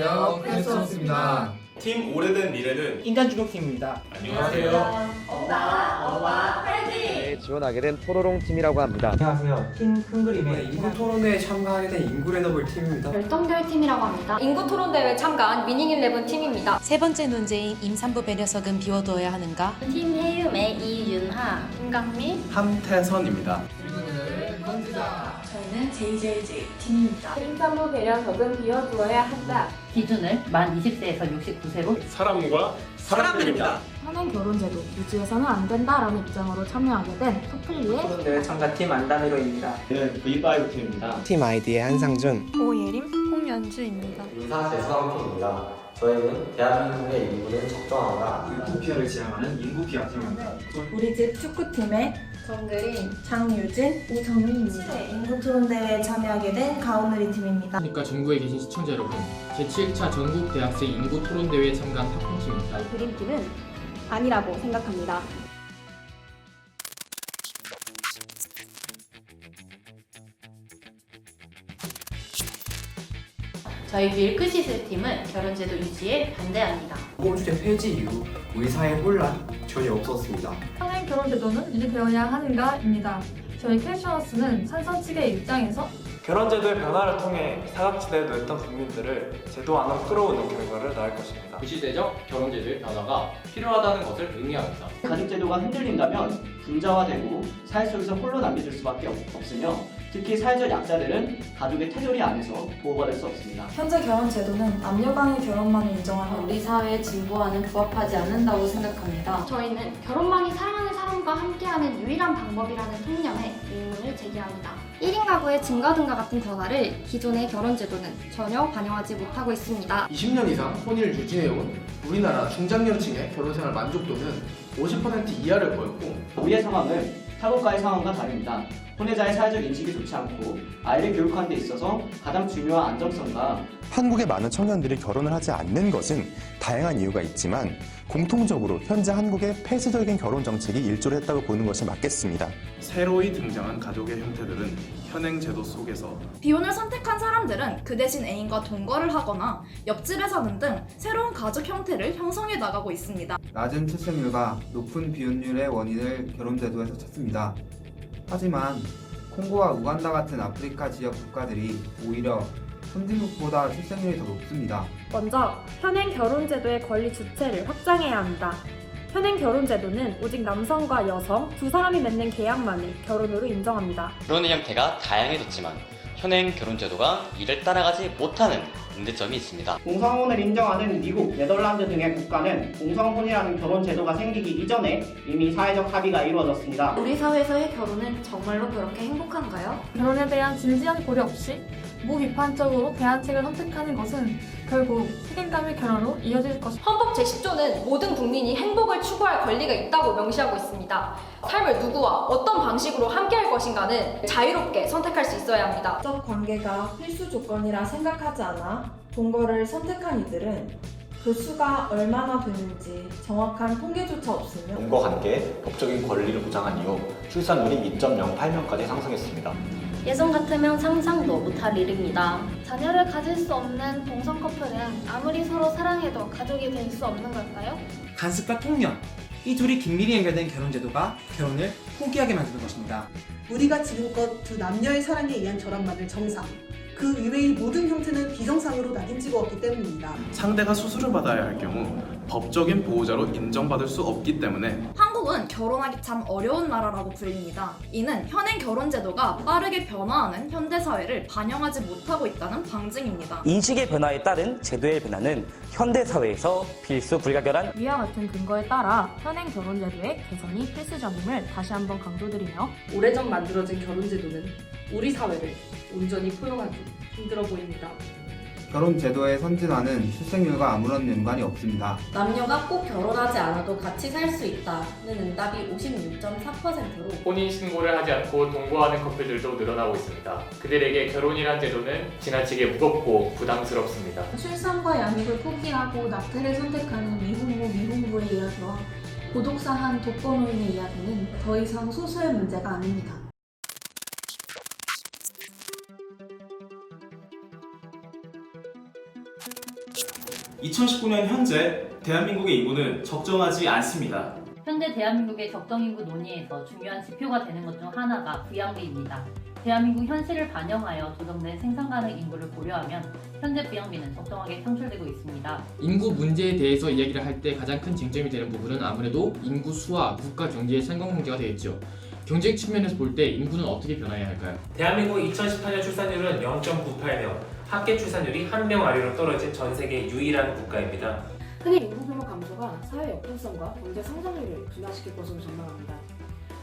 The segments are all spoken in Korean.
안녕하세요. 크리스토스입니다. 팀 오래된 미래는 인간중국팀입니다. 안녕하세요. 네, 지원하게 된 포로롱 팀이라고 합니다. 안녕하세요. 팀 큰 그림의 인구 토론회에 참가하게 된 인구 레더블 팀입니다. 열정별 팀이라고 합니다. 인구 토론 대회 참가한 11 팀입니다. 세 번째 논제인 임산부 배려석은 비워두어야 하는가? 팀 해움의 이윤하, 김강미, 함태선입니다. 던지자. 저희는 JJJ 팀입니다. 임산부 배려석은 비워두어야 한다. 기준을 만 20세에서 69세로 사람과 사람들입니다. 현행 결혼제도 유지해서는 안 된다라는 입장으로 참여하게 된 토플리의 토론대회 참가팀 안다미로입니다. 저는 V5 팀입니다. 팀 아이디의 한상준. 오예림, 홍연주입니다. 인사 대상팀입니다. 저희는 대한민국의 인구는 적정한가 인구피아를 지향하는 인구피아 팀입니다. 우리 집 축구팀의 정그린, 장유진, 오정민입니다. 인구 토론 대회에 참여하게 된 가온누리 팀입니다. 그러니까 전국에 계신 시청자 여러분, 제7차 전국 대학생 인구 토론 대회에 참가한 학생팀입니다. 그린팀은 아니라고 생각합니다. 저희 밀크시슬 팀은 결혼제도 유지에 반대합니다. 보건주제 폐지 이후 우리 사회 혼란 전혀 없었습니다. 현행 결혼 제도는 유지되어야 하는가입니다. 저희 캐셔너스는 산선 측의 입장에서 결혼제도의 변화를 통해 사각지대에 놓였던 국민들을 제도 안으로 끌어오는 결과를 낳을 것입니다. 구시대적 결혼제도의 변화가 필요하다는 것을 의미합니다. 가족제도가 흔들린다면 분자화되고 사회 속에서 홀로 남겨질 수밖에 없- 없으며 특히 사회적 약자들은 가족의 테두리 안에서 보호받을 수 없습니다. 현재 결혼 제도는 남녀 간의 결혼만을 인정하는 우리 사회의 진보와는 부합하지 않는다고 생각합니다. 저희는 결혼만이 사랑하는 사람과 함께하는 유일한 방법이라는 통념에 의문을 제기합니다. 1인 가구의 증가 등과 같은 변화를 기존의 결혼 제도는 전혀 반영하지 못하고 있습니다. 20년 이상 혼인을 유지해온 우리나라 중장년층의 결혼생활 만족도는 50% 이하를 보였고 우리의 상황은 타국가의 상황과 다릅니다. 혼외자의 사회적 인식이 좋지 않고 아이를 교육하는 데 있어서 가장 중요한 안정성과 한국의 많은 청년들이 결혼을 하지 않는 것은 다양한 이유가 있지만 공통적으로 현재 한국의 폐쇄적인 결혼 정책이 일조를 했다고 보는 것이 맞겠습니다. 새로이 등장한 가족의 형태들은 현행 제도 속에서 비혼을 선택한 사람들은 그 대신 애인과 동거를 하거나 옆집에 사는 등 새로운 가족 형태를 형성해 나가고 있습니다. 낮은 출생률과 높은 비혼율의 원인을 결혼 제도에서 찾습니다. 하지만 콩고와 우간다 같은 아프리카 지역 국가들이 오히려 선진국보다 출생률이 더 높습니다. 먼저 현행 결혼제도의 권리 주체를 확장해야 합니다. 현행 결혼제도는 오직 남성과 여성 두 사람이 맺는 계약만을 결혼으로 인정합니다. 결혼의 형태가 다양해졌지만 현행 결혼제도가 이를 따라가지 못하는 문제점이 있습니다. 공성혼을 인정하는 미국, 네덜란드 등의 국가는 공성혼이라는 결혼 제도가 생기기 이전에 이미 사회적 합의가 이루어졌습니다. 우리 사회에서의 결혼은 정말로 그렇게 행복한가요? 결혼에 대한 진지한 고려 없이 무비판적으로 대안책을 선택하는 것은 결국 책임감의 결혼으로 이어질 것입니다. 헌법 제10조는 모든 국민이 행복을 추구할 권리가 있다고 명시하고 있습니다. 삶을 누구와 어떤 방식으로 함께할 것인가는 자유롭게 선택할 수 있어야 합니다. 적 관계가 필수 조건이라 생각하지 않아 동거를 선택한 이들은 그 수가 얼마나 되는지 정확한 통계조차 없으며 동거 관계 법적인 권리를 보장한 이후 출산율이 2.08명까지 상승했습니다. 예전 같으면 상상도 못할 일입니다. 자녀를 가질 수 없는 동성 커플은 아무리 서로 사랑해도 가족이 될 수 없는 걸까요? 간습과 통념 이 둘이 긴밀히 연결된 결혼 제도가 결혼을 포기하게 만드는 것입니다. 우리가 지금껏 두 남녀의 사랑에 의한 결혼만을 정상 그 이외의 모든 형태는 비정상으로 낙인찍어 왔기 때문입니다. 상대가 수술을 받아야 할 경우 법적인 보호자로 인정받을 수 없기 때문에 한국은 결혼하기 참 어려운 나라라고 불립니다. 이는 현행 결혼 제도가 빠르게 변화하는 현대 사회를 반영하지 못하고 있다는 방증입니다. 인식의 변화에 따른 제도의 변화는 현대 사회에서 필수 불가결한 위와 같은 근거에 따라 현행 결혼제도의 개선이 필수적임을 다시 한번 강조드리며 오래전 만들어진 결혼제도는 우리 사회를 온전히 포용하기 힘들어 보입니다. 결혼 제도의 선진화는 출생률과 아무런 연관이 없습니다. 남녀가 꼭 결혼하지 않아도 같이 살 수 있다는 응답이 56.4%로 혼인 신고를 하지 않고 동거하는 커플들도 늘어나고 있습니다. 그들에게 결혼이란 제도는 지나치게 무겁고 부담스럽습니다. 출산과 양육을 포기하고 낙태를 선택하는 미혼모 미혼부의 이야기와 고독사한 독거노인의 이야기는 더 이상 소수의 문제가 아닙니다. 2019년 현재 대한민국의 인구는 적정하지 않습니다. 현재 대한민국의 적정인구 논의에서 중요한 지표가 되는 것 중 하나가 부양비입니다. 대한민국 현실을 반영하여 조정된 생산 가능 인구를 고려하면 현재 부양비는 적정하게 평출되고 있습니다. 인구 문제에 대해서 이야기를 할 때 가장 큰 쟁점이 되는 부분은 아무래도 인구 수와 국가 경제의 상관 관계가 되겠죠. 경제적 측면에서 볼 때 인구는 어떻게 변화해야 할까요? 대한민국 2018년 출산율은 0.98명, 합계 출산율이 한 명 아래로 떨어진 전 세계 유일한 국가입니다. 흔히 인구 규모 감소가 사회 역동성과 경제 성장률을 둔화시킬 것으로 전망합니다.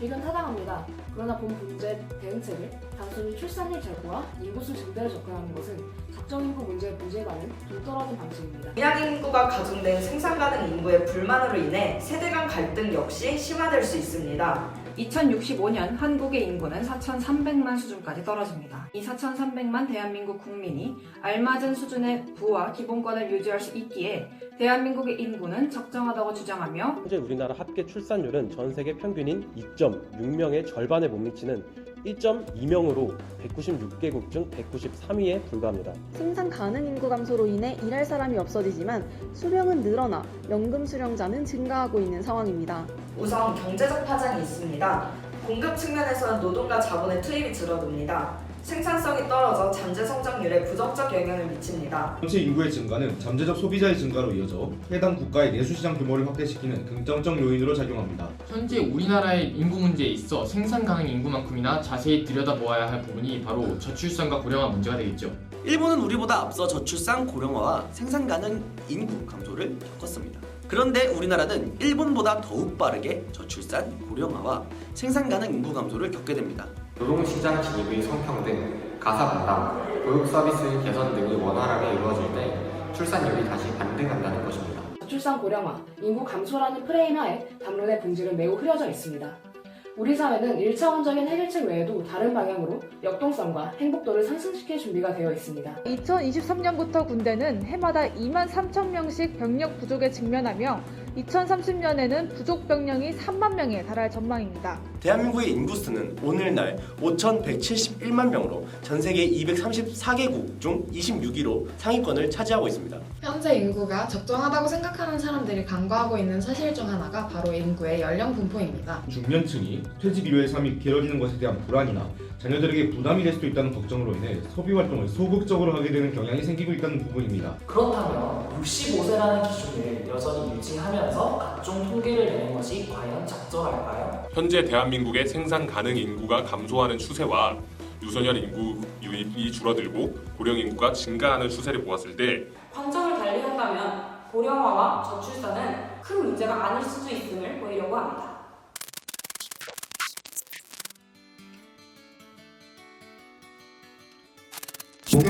이건 타당합니다. 그러나 본 문제 대응책을 단순히 출산율 제고와 인구수 증대를 접근하는 것은 적정 인구 문제의 본질과는 동떨어진 방식입니다. 미약 인구가 가중된 생산 가능 인구의 불만으로 인해 세대 간 갈등 역시 심화될 수 있습니다. 2065년 한국의 인구는 4,300만 수준까지 떨어집니다. 이 4,300만 대한민국 국민이 알맞은 수준의 부와 기본권을 유지할 수 있기에 대한민국의 인구는 적정하다고 주장하며 현재 우리나라 합계 출산율은 전 세계 평균인 2.6명의 절반에 못 미치는 1.2명으로 196개국 중 193위에 불과합니다. 생산 가능 인구 감소로 인해 일할 사람이 없어지지만 수령은 늘어나 연금 수령자는 증가하고 있는 상황입니다. 우선 경제적 파장이 있습니다. 공급 측면에서는 노동과 자본의 투입이 줄어듭니다. 생산성이 떨어져 잠재 성장률에 부정적 영향을 미칩니다. 전체 인구의 증가는 잠재적 소비자의 증가로 이어져 해당 국가의 내수시장 규모를 확대시키는 긍정적 요인으로 작용합니다. 현재 우리나라의 인구 문제에 있어 생산 가능 인구만큼이나 자세히 들여다보아야 할 부분이 바로 저출산과 고령화 문제가 되겠죠. 일본은 우리보다 앞서 저출산 고령화와 생산 가능 인구 감소를 겪었습니다. 그런데 우리나라는 일본보다 더욱 빠르게 저출산 고령화와 생산 가능 인구 감소를 겪게 됩니다. 노동시장 진입의 성평 등, 가사 분담, 교육 서비스 개선 등이 원활하게 이루어질 때 출산율이 다시 반등한다는 것입니다. 저출산 고령화, 인구 감소라는 프레임 하에 담론의 본질은 매우 흐려져 있습니다. 우리 사회는 1차원적인 해결책 외에도 다른 방향으로 역동성과 행복도를 상승시킬 준비가 되어 있습니다. 2023년부터 군대는 해마다 2만 3천 명씩 병력 부족에 직면하며 2030년에는 부족 병력이 3만 명에 달할 전망입니다. 대한민국의 인구 수는 오늘날 5,171만 명으로 전 세계 234개국 중 26위로 상위권을 차지하고 있습니다. 현재 인구가 적정하다고 생각하는 사람들이 간과하고 있는 사실 중 하나가 바로 인구의 연령 분포입니다. 중년층이 퇴직 이후의 삶이 길어지는 것에 대한 불안이나 자녀들에게 부담이 될 수도 있다는 걱정으로 인해 소비 활동을 소극적으로 하게 되는 경향이 생기고 있다는 부분입니다. 그렇다면 65세라는 기준을 여전히 유지하면서 각종 통계를 내는 것이 과연 적절할까요? 현재 대한민국의 생산 가능 인구가 감소하는 추세와 유소년 인구 유입이 줄어들고 고령 인구가 증가하는 추세를 보았을 때 관점을 달리 한다면 고령화와 저출산은 큰 문제가 아닐 수도 있음을 보이려고 합니다.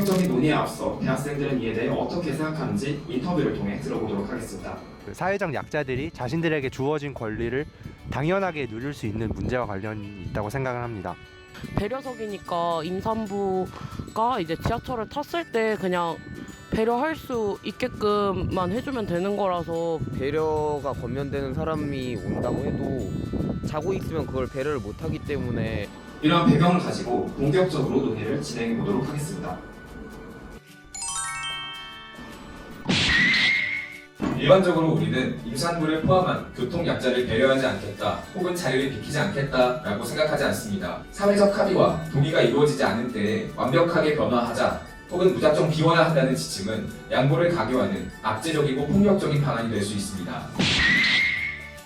본격적인 논의에 앞서 대학생들은 이에 대해 어떻게 생각하는지 인터뷰를 통해 들어보도록 하겠습니다. 그 사회적 약자들이 자신들에게 주어진 권리를 당연하게 누릴 수 있는 문제와 관련이 있다고 생각을 합니다. 배려석이니까 임산부가 이제 지하철을 탔을 때 그냥 배려할 수 있게끔만 해주면 되는 거라서 배려가 권면되는 사람이 온다고 해도 자고 있으면 그걸 배려를 못하기 때문에 이러한 배경을 가지고 본격적으로 논의를 진행해 보도록 하겠습니다. 일반적으로 우리는 임산부를 포함한 교통 약자를 배려하지 않겠다 혹은 자유를 비키지 않겠다라고 생각하지 않습니다. 사회적 합의와 동의가 이루어지지 않을 때 완벽하게 변화하자 혹은 무작정 비원화한다는 지침은 양보를 강요하는 압제적이고 폭력적인 방안이 될 수 있습니다.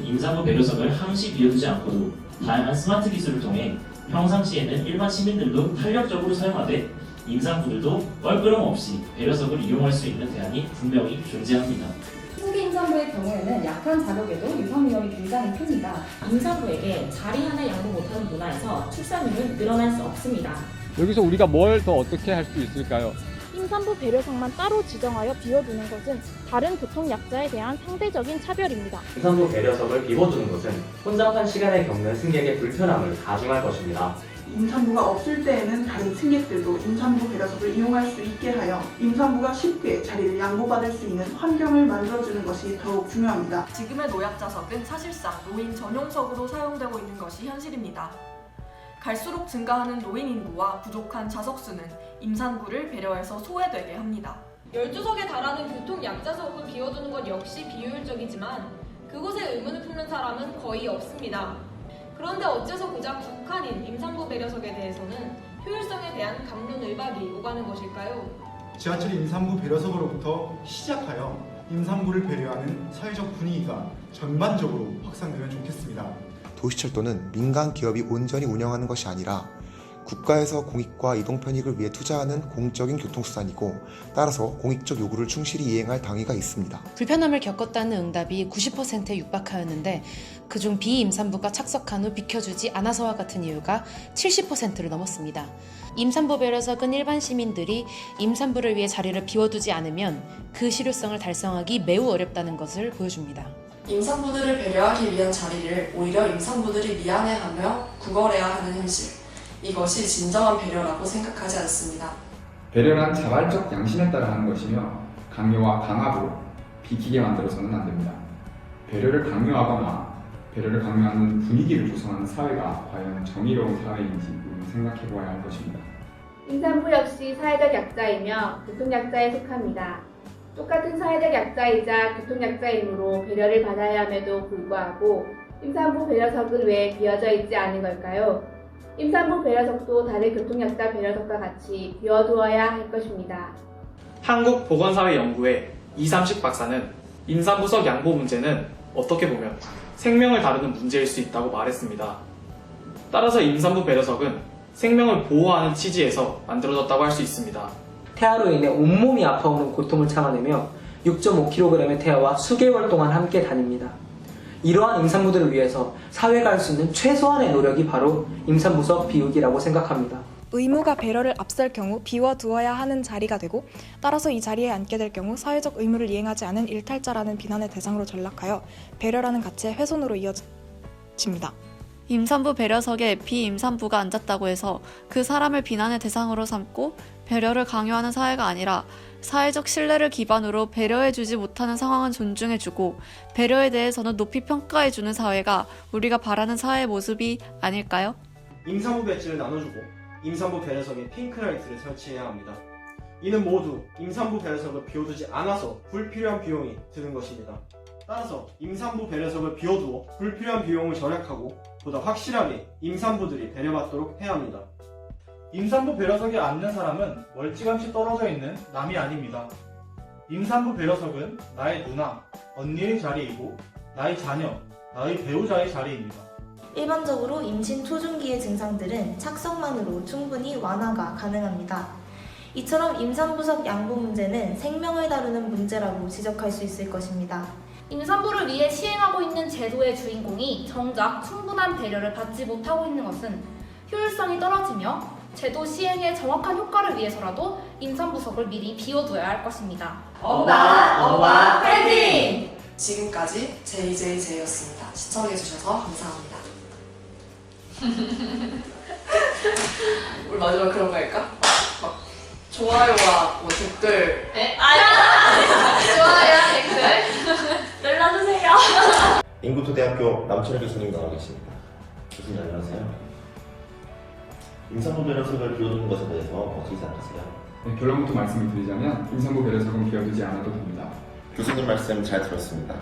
임산부 배려석을 항시 비워두지 않고도 다양한 스마트 기술을 통해 평상시에는 일반 시민들도 탄력적으로 사용하되 임산부들도 껄끄럼 없이 배려석을 이용할 수 있는 대안이 분명히 존재합니다. 임산부의 경우에는 약한 자력에도 유선 위험이 굉장히 큽니다. 임산부에게 자리 하나 양보 못하는 문화에서 출산율은 늘어날 수 없습니다. 여기서 우리가 뭘 더 어떻게 할 수 있을까요? 임산부 배려석만 따로 지정하여 비워두는 것은 다른 교통 약자에 대한 상대적인 차별입니다. 임산부 배려석을 비워두는 것은 혼잡한 시간에 겪는 승객의 불편함을 가중할 것입니다. 임산부가 없을 때에는 다른 승객들도 임산부 배려석을 이용할 수 있게 하여 임산부가 쉽게 자리를 양보받을 수 있는 환경을 만들어주는 것이 더욱 중요합니다. 지금의 노약자석은 사실상 노인 전용석으로 사용되고 있는 것이 현실입니다. 갈수록 증가하는 노인 인구와 부족한 좌석 수는 임산부를 배려해서 소외되게 합니다. 12석에 달하는 교통 약자석을 비워두는 것 역시 비효율적이지만 그곳에 의문을 품는 사람은 거의 없습니다. 그런데 어째서 고작 국한인 임산부 배려석에 대해서는 효율성에 대한 감론 을박이 오가는 것일까요? 지하철 임산부 배려석으로부터 시작하여 임산부를 배려하는 사회적 분위기가 전반적으로 확산되면 좋겠습니다. 도시철도는 민간 기업이 온전히 운영하는 것이 아니라 국가에서 공익과 이동 편익을 위해 투자하는 공적인 교통수단이고 따라서 공익적 요구를 충실히 이행할 당위가 있습니다. 불편함을 겪었다는 응답이 90%에 육박하였는데 그중 비임산부가 착석한 후 비켜주지 않아서와 같은 이유가 70%를 넘었습니다. 임산부 배려석은 일반 시민들이 임산부를 위해 자리를 비워두지 않으면 그 실효성을 달성하기 매우 어렵다는 것을 보여줍니다. 임산부들을 배려하기 위한 자리를 오히려 임산부들이 미안해하며 구걸해야 하는 현실. 이것이 진정한 배려라고 생각하지 않습니다. 배려란 자발적 양심에 따라 하는 것이며 강요와 강압으로 비키게 만들어서는 안 됩니다. 배려를 강요하거나 배려를 강요하는 분위기를 조성하는 사회가 과연 정의로운 사회인지 생각해 보아야 할 것입니다. 임산부 역시 사회적 약자이며 교통약자에 속합니다. 똑같은 사회적 약자이자 교통약자이므로 배려를 받아야 함에도 불구하고 임산부 배려석은 왜 비어져 있지 않은 걸까요? 임산부 배려석도 다른 교통약자 배려석과 같이 비워두어야 할 것입니다. 한국보건사회연구회 이삼식 박사는 임산부석 양보 문제는 어떻게 보면 생명을 다루는 문제일 수 있다고 말했습니다. 따라서 임산부 배려석은 생명을 보호하는 취지에서 만들어졌다고 할 수 있습니다. 태아로 인해 온몸이 아파오는 고통을 참아내며 6.5kg의 태아와 수개월 동안 함께 다닙니다. 이러한 임산부들을 위해서 사회가 할 수 있는 최소한의 노력이 바로 임산부석 비우기라고 생각합니다. 의무가 배려를 앞설 경우 비워두어야 하는 자리가 되고 따라서 이 자리에 앉게 될 경우 사회적 의무를 이행하지 않은 일탈자라는 비난의 대상으로 전락하여 배려라는 가치의 훼손으로 이어집니다. 임산부 배려석에 비임산부가 앉았다고 해서 그 사람을 비난의 대상으로 삼고 배려를 강요하는 사회가 아니라 사회적 신뢰를 기반으로 배려해주지 못하는 상황은 존중해주고 배려에 대해서는 높이 평가해주는 사회가 우리가 바라는 사회의 모습이 아닐까요? 임산부 배지를 나눠주고 임산부 배려석에 핑크라이트를 설치해야 합니다. 이는 모두 임산부 배려석을 비워두지 않아서 불필요한 비용이 드는 것입니다. 따라서 임산부 배려석을 비워두어 불필요한 비용을 절약하고 보다 확실하게 임산부들이 배려받도록 해야 합니다. 임산부 배려석에 앉는 사람은 멀찌감치 떨어져 있는 남이 아닙니다. 임산부 배려석은 나의 누나, 언니의 자리이고 나의 자녀, 나의 배우자의 자리입니다. 일반적으로 임신 초중기의 증상들은 착석만으로 충분히 완화가 가능합니다. 이처럼 임산부석 양보 문제는 생명을 다루는 문제라고 지적할 수 있을 것입니다. 임산부를 위해 시행하고 있는 제도의 주인공이 정작 충분한 배려를 받지 못하고 있는 것은 효율성이 떨어지며 제도 시행의 정확한 효과를 위해서라도 임산부석을 미리 비워둬야 할 것입니다. 엄마, 엄마, 파이팅! 지금까지 JJJ였습니다. 시청해주셔서 감사합니다. 우리 마지막 그런 거 할까? 막 좋아요와 뭐 댓글 네? 좋아요, 댓글 눌러주세요. 인구토대학교 남철 교수님 나와 계십니다. 교수님 안녕하세요. 임산부 배려석을 비워두는 것에 대해서 어떻게 생각하세요? 네, 결론부터 말씀을 드리자면 임산부 배려석은 비워두지 않아도 됩니다. 교수님 말씀 잘 들었습니다.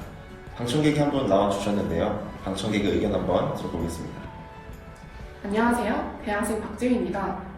방청객이 한 분 나와 주셨는데요. 방청객의 의견 한번 들어보겠습니다. 안녕하세요. 대학생 박지우입니다.